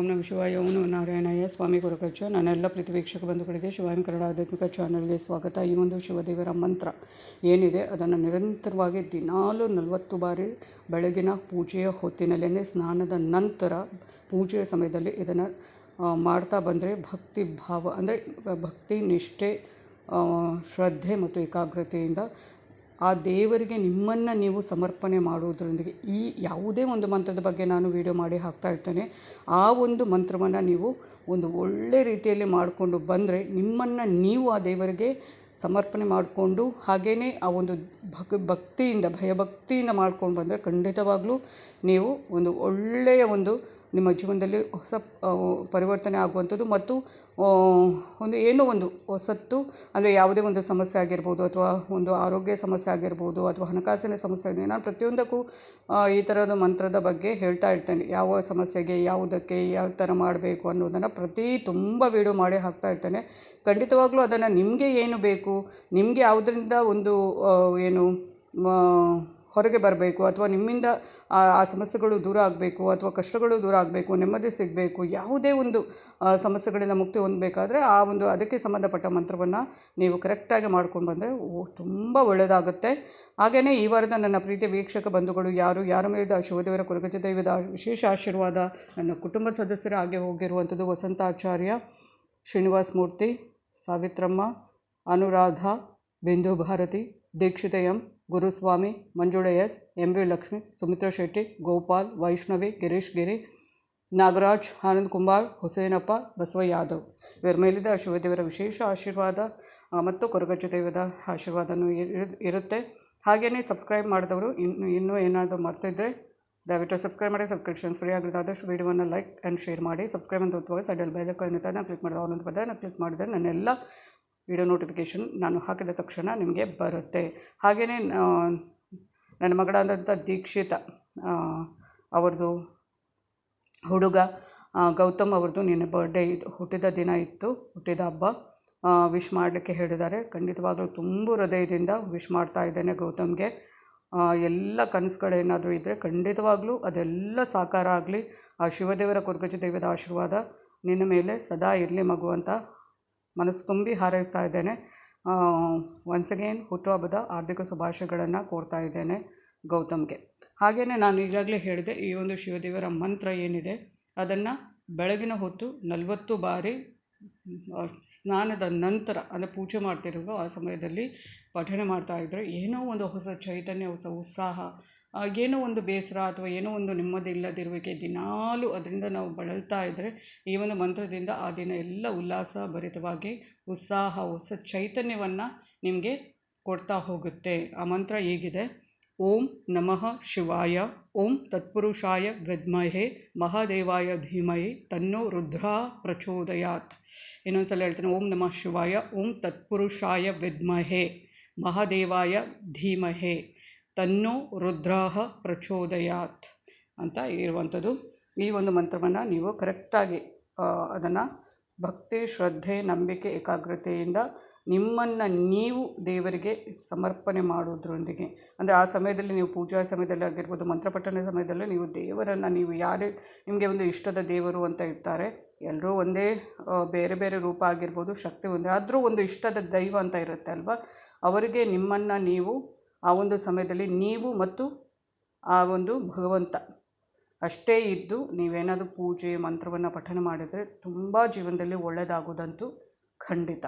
ಓಂ ನಮ ಶಿವಾಯ, ಓಂ ನಮ ನಾರಾಯಣಯ್ಯ ಸ್ವಾಮಿ ಗುರುಕಚ್ಚ ನನ್ನೆಲ್ಲ ಪ್ರೀತಿ ವೀಕ್ಷಕ ಬಂಧುಗಳಿಗೆ ಶಿವಾಯಂ ಕನ್ನಡ ಆಧ್ಯಾತ್ಮಿಕ ಚಾನಲ್ಗೆ ಸ್ವಾಗತ. ಈ ಒಂದು ಶಿವದೇವರ ಮಂತ್ರ ಏನಿದೆ, ಅದನ್ನು ನಿರಂತರವಾಗಿ ದಿನಾಲು ನಲವತ್ತು ಬಾರಿ ಬೆಳಗಿನ ಪೂಜೆಯ ಹೊತ್ತಿನಲ್ಲಿ ಸ್ನಾನದ ನಂತರ ಪೂಜೆಯ ಸಮಯದಲ್ಲಿ ಇದನ್ನು ಮಾಡ್ತಾ ಬಂದರೆ ಭಕ್ತಿ ಭಾವ, ಅಂದರೆ ಭಕ್ತಿ ನಿಷ್ಠೆ ಶ್ರದ್ಧೆ ಮತ್ತು ಏಕಾಗ್ರತೆಯಿಂದ ಆ ದೇವರಿಗೆ ನಿಮ್ಮನ್ನು ನೀವು ಸಮರ್ಪಣೆ ಮಾಡುವುದರೊಂದಿಗೆ ಈ ಯಾವುದೇ ಒಂದು ಮಂತ್ರದ ಬಗ್ಗೆ ನಾನು ವಿಡಿಯೋ ಮಾಡಿ ಹಾಕ್ತಾ ಇರ್ತೇನೆ, ಆ ಒಂದು ಮಂತ್ರವನ್ನು ನೀವು ಒಂದು ಒಳ್ಳೆ ರೀತಿಯಲ್ಲಿ ಮಾಡಿಕೊಂಡು ಬಂದರೆ ನಿಮ್ಮನ್ನು ನೀವು ಆ ದೇವರಿಗೆ ಸಮರ್ಪಣೆ ಮಾಡಿಕೊಂಡು ಹಾಗೆಯೇ ಆ ಒಂದು ಭಕ್, ಭಕ್ತಿಯಿಂದ, ಭಯಭಕ್ತಿಯಿಂದ ಮಾಡ್ಕೊಂಡು ಬಂದರೆ ಖಂಡಿತವಾಗ್ಲೂ ನೀವು ಒಂದು ಒಳ್ಳೆಯ ಒಂದು ನಿಮ್ಮ ಜೀವನದಲ್ಲಿ ಹೊಸ ಪರಿವರ್ತನೆ ಆಗುವಂಥದ್ದು ಮತ್ತು ಒಂದು ಏನೋ ಒಂದು ಹೊಸತ್ತು, ಅಂದರೆ ಯಾವುದೇ ಒಂದು ಸಮಸ್ಯೆ ಆಗಿರ್ಬೋದು ಅಥವಾ ಒಂದು ಆರೋಗ್ಯ ಸಮಸ್ಯೆ ಆಗಿರ್ಬೋದು ಅಥವಾ ಹಣಕಾಸಿನ ಸಮಸ್ಯೆ ಆಗಿದೆ ನಾನು ಪ್ರತಿಯೊಂದಕ್ಕೂ ಈ ಥರದ ಮಂತ್ರದ ಬಗ್ಗೆ ಹೇಳ್ತಾ ಇರ್ತೇನೆ. ಯಾವ ಸಮಸ್ಯೆಗೆ, ಯಾವುದಕ್ಕೆ, ಯಾವ ಥರ ಮಾಡಬೇಕು ಅನ್ನೋದನ್ನು ಪ್ರತಿ ತುಂಬ ವೀಡಿಯೋ ಮಾಡಿ ಹಾಕ್ತಾ ಇರ್ತೇನೆ. ಖಂಡಿತವಾಗ್ಲೂ ಅದನ್ನು ನಿಮಗೆ ಏನು ಬೇಕು ನಿಮಗೆ ಯಾವುದರಿಂದ ಒಂದು ಏನು ಹೊರಗೆ ಬರಬೇಕು ಅಥವಾ ನಿಮ್ಮಿಂದ, ಆ ಸಮಸ್ಯೆಗಳು ದೂರ ಆಗಬೇಕು ಅಥವಾ ಕಷ್ಟಗಳು ದೂರ ಆಗಬೇಕು, ನೆಮ್ಮದಿ ಸಿಗಬೇಕು, ಯಾವುದೇ ಒಂದು ಸಮಸ್ಯೆಗಳಿಂದ ಮುಕ್ತಿ ಹೊಂದಬೇಕಾದ್ರೆ ಆ ಒಂದು ಅದಕ್ಕೆ ಸಂಬಂಧಪಟ್ಟ ಮಂತ್ರವನ್ನು ನೀವು ಕರೆಕ್ಟಾಗಿ ಮಾಡ್ಕೊಂಡು ಬಂದರೆ ತುಂಬ ಒಳ್ಳೆಯದಾಗುತ್ತೆ ಹಾಗೆಯೇ ಈ ವಾರದ ನನ್ನ ಪ್ರೀತಿಯ ವೀಕ್ಷಕ ಬಂಧುಗಳು ಯಾರು, ಯಾರ ಮೇಲಿದ ಶಿವದೇವರ ಕೊರಗಜ ದೈವದ ವಿಶೇಷ ಆಶೀರ್ವಾದ ನನ್ನ ಕುಟುಂಬದ ಸದಸ್ಯರ ಹಾಗೆ ಹೋಗಿರುವಂಥದ್ದು Vasantacharya Srinivasa Murthy, Savitramma Anuradha, Bindu Bharathi, Dikshitha M, Guruswamy, Manjula S, M V Lakshmi, Sumitra Shetty, Gopal, Vaishnavi, Girish Giri, Nagaraj, Anand Kumar Husenappa, Basava Yadav. ಇವರ ಮೇಲಿದ್ದ ಶಿವದೇವರ ವಿಶೇಷ ಆಶೀರ್ವಾದ ಮತ್ತು ಕೊರಗಜ್ಜ ದೈವದ ಆಶೀರ್ವಾದನೂ ಇರುತ್ತೆ. ಹಾಗೆಯೇ ಸಬ್ಸ್ಕ್ರೈಬ್ ಮಾಡಿದವರು ಇನ್ನು, ಇನ್ನೂ ಏನಾದರೂ ಮಾಡ್ತಿದ್ರೆ, ದಯವಿಟ್ಟು ಸಬ್ಸ್ಕ್ರೈಬ್ ಮಾಡಿ ಸಬ್ಸ್ಕ್ರಿಪ್ಷನ್ಸ್ ಫ್ರೀ ಆಗಿರುತ್ತೆ ಆದಷ್ಟು ವೀಡಿಯೋವನ್ನು ಲೈಕ್ ಆ್ಯಂಡ್ ಶೇರ್ ಮಾಡಿ. ಸಬ್ಸ್ಕ್ರೈಬ್ ಅಂತ ಹೊತ್ತುವಾಗ ಸೈಡಲ್ಲಿ ಬೆಲ್ಲಕ್ಕೆ ನಾನು ಕ್ಲಿಕ್ ಮಾಡಿದ, ಅವನೊಂದು ಪದ ನಾನು ಕ್ಲಿಕ್ ಮಾಡಿದರೆ ನನ್ನೆಲ್ಲ ವಿಡಿಯೋ ನೋಟಿಫಿಕೇಷನ್ ನಾನು ಹಾಕಿದ ತಕ್ಷಣ ನಿಮಗೆ ಬರುತ್ತೆ. ಹಾಗೆಯೇ ನನ್ನ ಮಗಳಾದಂಥ ದೀಕ್ಷಿತ ಅವ್ರದ್ದು ಹುಡುಗ ಗೌತಮ್ ಅವ್ರದ್ದು ನಿನ್ನೆ ಬರ್ಡೇ ಇತ್ತು. ಹುಟ್ಟಿದ ದಿನ ಇತ್ತು, ಹುಟ್ಟಿದ ಹಬ್ಬ. ವಿಶ್ ಮಾಡಲಿಕ್ಕೆ ಹೇಳಿದ್ದಾರೆ. ಖಂಡಿತವಾಗಲೂ ತುಂಬ ಹೃದಯದಿಂದ ವಿಶ್ ಮಾಡ್ತಾ ಇದ್ದೇನೆ ಗೌತಮ್ಗೆ. ಎಲ್ಲ ಕನಸುಗಳೇನಾದರೂ ಇದ್ದರೆ ಖಂಡಿತವಾಗಲೂ ಅದೆಲ್ಲ ಸಾಕಾರ ಆಗಲಿ. ಆ, ಶಿವದೇವರ ಕೊರಗಜ ದೇವದ ಆಶೀರ್ವಾದ ನಿನ್ನ ಮೇಲೆ ಸದಾ ಇರಲಿ ಮಗು ಅಂತ ಮನಸ್ಸು ತುಂಬಿ ಹಾರೈಸ್ತಾ ಇದ್ದೇನೆ. ಒನ್ಸ್ ಅಗೇನ್ ಹುಟ್ಟುಹಬ್ಬದ ಹಾರ್ದಿಕ ಶುಭಾಶಯಗಳನ್ನು ಕೋರ್ತಾ ಇದ್ದೇನೆ ಗೌತಮ್ಗೆ. ಹಾಗೆಯೇ ನಾನು ಈಗಾಗಲೇ ಹೇಳಿದೆ, ಈ ಒಂದು ಶಿವದೇವರ ಮಂತ್ರ ಏನಿದೆ, ಅದನ್ನು ಬೆಳಗಿನ ಹೊತ್ತು ನಲವತ್ತು ಬಾರಿ ಸ್ನಾನದ ನಂತರ, ಅಂದರೆ ಪೂಜೆ ಮಾಡ್ತಿರೋ ಆ ಸಮಯದಲ್ಲಿ ಪಠಣೆ ಮಾಡ್ತಾ ಇದ್ದರೆ ಏನೋ ಒಂದು ಹೊಸ ಚೈತನ್ಯ, ಹೊಸ ಉತ್ಸಾಹ ಏನೋ ಒಂದು ಬೇಸರ ಅಥವಾ ಏನೋ ಒಂದು ನೆಮ್ಮದಿ ಇಲ್ಲದಿರುವಿಕೆ ದಿನಾಲೂ ಅದರಿಂದ ನಾವು ಬಳಲ್ತಾ ಇದ್ದರೆ ಈ ಒಂದು ಮಂತ್ರದಿಂದ ಆ ದಿನ ಎಲ್ಲ ಉಲ್ಲಾಸ ಭರಿತವಾಗಿ ಉತ್ಸಾಹ, ಹೊಸ ಚೈತನ್ಯವನ್ನು ನಿಮಗೆ ಕೊಡ್ತಾ ಹೋಗುತ್ತೆ. ಆ ಮಂತ್ರ ಹೀಗಿದೆ. ಓಂ ನಮಃ ಶಿವಾಯ, ಓಂ ತತ್ಪುರುಷಾಯ ವಿದ್ಮಹೆ, ಮಹಾದೇವಾಯ ಧೀಮಹಿ, ತನ್ನೋ ರುದ್ರ ಪ್ರಚೋದಯಾತ್. ಇನ್ನೊಂದು ಸಲ ಹೇಳ್ತೇನೆ, ಓಂ ನಮಃ ಶಿವಾಯ, ಓಂ ತತ್ಪುರುಷಾಯ ವಿದ್ಮಹೆ, ಮಹಾದೇವಾಯ ಧೀಮಹೆ. ತನ್ನೋ ರುದ್ರಾಹ ಪ್ರಚೋದಯಾತ್ ಅಂತ ಇರುವಂಥದ್ದು ಈ ಒಂದು ಮಂತ್ರವನ್ನು ನೀವು ಕರೆಕ್ಟಾಗಿ ಅದನ್ನು ಭಕ್ತಿ, ಶ್ರದ್ಧೆ, ನಂಬಿಕೆ, ಏಕಾಗ್ರತೆಯಿಂದ ನಿಮ್ಮನ್ನು ನೀವು ದೇವರಿಗೆ ಸಮರ್ಪಣೆ ಮಾಡೋದ್ರೊಂದಿಗೆ. ಅಂದರೆ ಆ ಸಮಯದಲ್ಲಿ ನೀವು ಪೂಜಾ ಸಮಯದಲ್ಲಿ ಆಗಿರ್ಬೋದು ಮಂತ್ರಪಠಣ ಸಮಯದಲ್ಲಿ ನೀವು ದೇವರನ್ನು, ನೀವು ಯಾರೇ, ನಿಮಗೆ ಒಂದು ಇಷ್ಟದ ದೇವರು ಅಂತ ಇರ್ತಾರೆ. ಎಲ್ಲರೂ ಒಂದೇ ಬೇರೆ ಬೇರೆ ರೂಪ ಆಗಿರ್ಬೋದು, ಶಕ್ತಿ ಒಂದೇ. ಆದರೂ ಒಂದು ಇಷ್ಟದ ದೈವ ಅಂತ ಇರುತ್ತೆ ಅಲ್ವಾ? ಅವರಿಗೆ ನಿಮ್ಮನ್ನು ನೀವು ಆ ಒಂದು ಸಮಯದಲ್ಲಿ ನೀವು ಮತ್ತು ಆ ಒಂದು ಭಗವಂತ ಅಷ್ಟೇ ಇದ್ದು ನೀವೇನಾದರೂ ಪೂಜೆ ಮಂತ್ರವನ್ನು ಪಠಣ ಮಾಡಿದರೆ ತುಂಬ ಜೀವನದಲ್ಲಿ ಒಳ್ಳೆಯದಾಗೋದಂತೂ ಖಂಡಿತ.